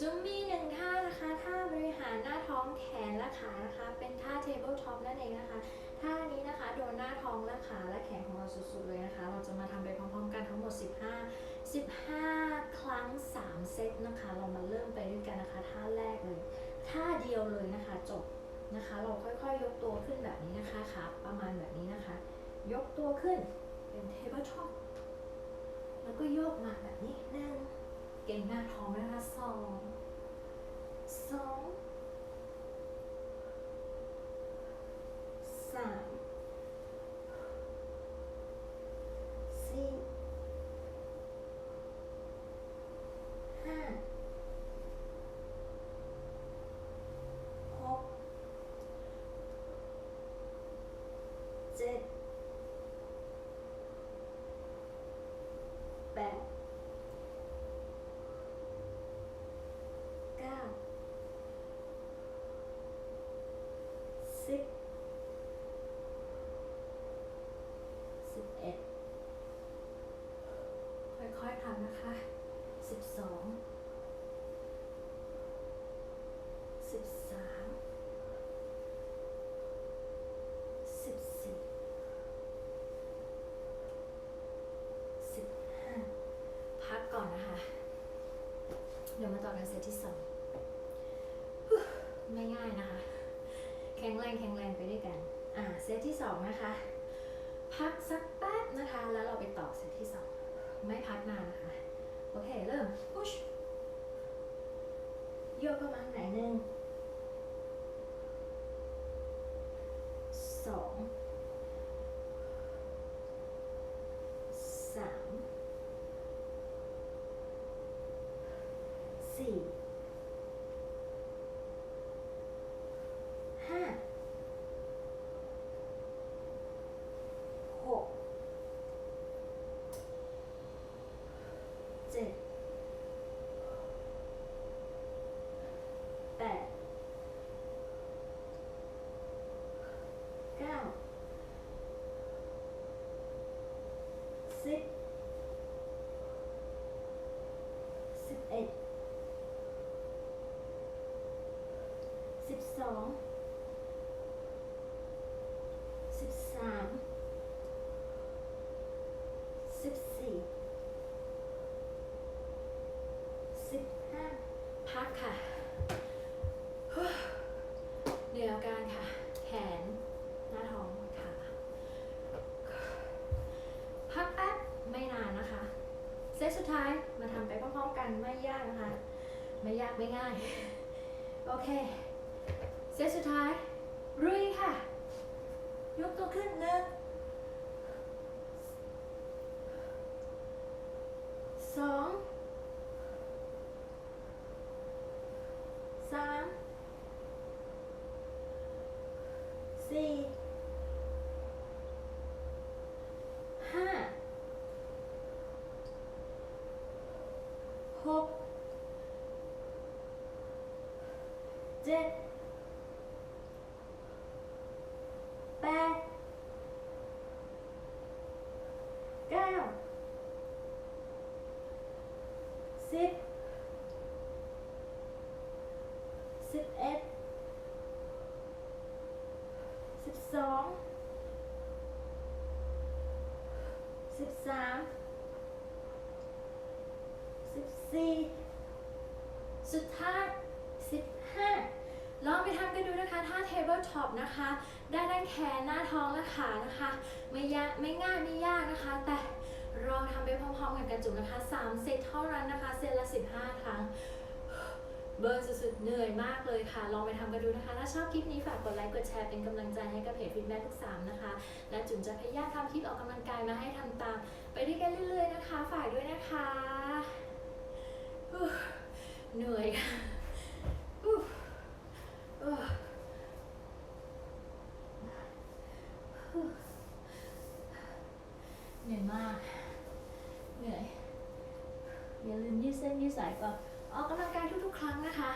จะมีหนึ่งท่านะคะท่าบริหารหน้าท้องแขนและขานะคะ เป็นท่า table top นั่นเองนะคะท่านี้นะคะโดนหน้าท้องและขาและแขนของเราสุดๆเลยนะคะ เราจะมาทำไปพร้อมๆกันทั้งหมด 15 15 ครั้ง 3 เซตนะคะ เรามาเริ่มไปด้วยกันนะคะ ท่าแรกเลย ท่าเดียวเลยนะคะจบนะคะ เราค่อยๆ ยกตัวขึ้นแบบนี้นะคะขาประมาณแบบนี้นะคะ ยกตัวขึ้นเป็น table top แล้วก็โยกมาแบบนี้หนึ่งเก่งหน้าท้อง นะคะสองสองสามสี่ห้าหกเจ็ดแปดเก้าสิบสิบเอ็ดค่อยๆทำนะคะสิบสอง สิบสามสิบสี่สิบห้าพักก่อนนะคะ เดี๋ยวมาต่อกันเซตที่สองไม่ง่ายนะคะ แข็งแรงแข็งแรงไปด้วยกัน อ่าเซตที่สองนะคะ พักสักแป๊บนะคะ แล้วเราไปต่อเซตที่สองไม่พักนานนะคะ โอเค เริ่มพุชโยกประมาณไหนหนึ่ง สอง สาม สี่ ห้า หก เจ็ด แปด เก้า สิบสิบเอ็ดสิบสองสิบสามสิบสี่สิบห้าพักค่ะเหนื่อยอาการค่ะ แขน หน้าท้องขาพักแป๊บ ไม่นานนะคะ เซ ตสุดท้ายมาทำไปพร้อมๆกันไม่ยากนะคะ ไม่ยากไม่ง่าย โอเค เซตสุดท้ายรุยค่ะ ยกตัวขึ้นหนึ่งสองสามสี่ห้า หกเจ็ดแปดเก้าสิบสิบเอ็ดสิบสองสิบสาม สิบสี่สุดท้ายสิบห้าลองไปทำกันดูนะคะท่า table top นะคะ ได้ด้านแขนหน้าท้องและขานะคะ ไม่ยากไม่ง่ายไม่ยากนะคะ แต่เราทำไปพร้อมๆกันกันจุนะคะ3เซตเท่านั้นนะคะ เซตละ 15 ครั้ง เบิร์นสุดๆเหนื่อยมากเลยค่ะ ลองไปทำกันดูนะคะ ถ้าชอบคลิปนี้ฝากกดไลค์ กดแชร์เป็นกำลังใจให้กับเพจฟิตแบ็ทุกสามนะคะ และจุ๋มจะพยายามทำคลิปออกกำลังกายมาให้ทำตาม ไปด้วยกันเรื่อยๆนะคะ ฝากด้วยนะคะ เหนื่อยค่ะเหนื่อยมาก เหนื่อย อย่าลืมยืดเส้นยืดสายก่อนออกกำลังกายทุกๆ ครั้งนะคะ